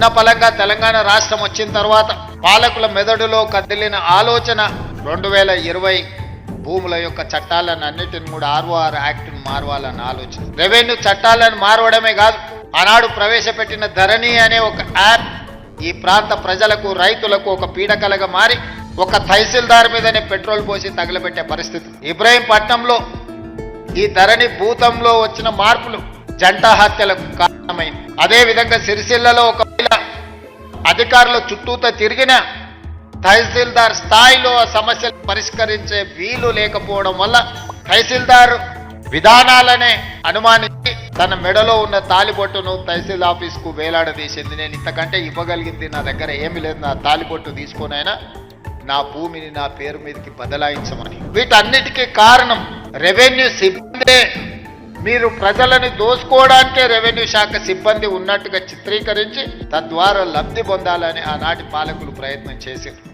నా పలంగా తెలంగాణ రాష్ట్రం వచ్చిన తర్వాత పాలకుల మెదడులో కదిలిన ఆలోచన రెండు వేల ఇరవై భూముల యొక్క చట్టాలను అన్నిటిని కూడా ఆర్ఓఆర్ యాక్ట్ను మారవాలన్న ఆలోచన. రెవెన్యూ చట్టాలను మారవడమే కాదు ఆనాడు ప్రవేశపెట్టిన ధరణి అనే ఒక యాప్ ఈ ప్రాంత ప్రజలకు రైతులకు ఒక పీడకలగా మారి ఒక తహసీల్దార్ మీదనే పెట్రోల్ పోసి తగలబెట్టే పరిస్థితి. ఇబ్రహీంపట్నంలో ఈ ధరణి భూతంలో వచ్చిన మార్పులు జంట హత్యలకు కారణమైంది అదే విధంగా సిరిసిల్లలో ఒక అధికారుల చుట్టూతో తిరిగిన తహసీల్దార్ స్థాయిలో సమస్యలు పరిష్కరించే వీలు లేకపోవడం వల్ల తహసీల్దార్ విధానాలనే అనుమానించి తన మెడలో ఉన్న తాలిబొట్టును తహసీల్ ఆఫీస్కు వేలాడదీసింది. నేను ఇంతకంటే ఇవ్వగలిగింది నా దగ్గర ఏమీ లేదు. నా తాలిబొట్టు తీసుకునైనా నా భూమిని నా పేరు మీదకి బదలాయించమని. వీటన్నిటికీ కారణం రెవెన్యూ సిబ్బందే మీరు ప్రజలను దోసుకోవడానికే రెవెన్యూ శాఖ సిబ్బంది ఉన్నట్టుగా చిత్రీకరించి తద్వారా లబ్ధి పొందాలని ఆనాటి పాలకులు ప్రయత్నం చేశారు.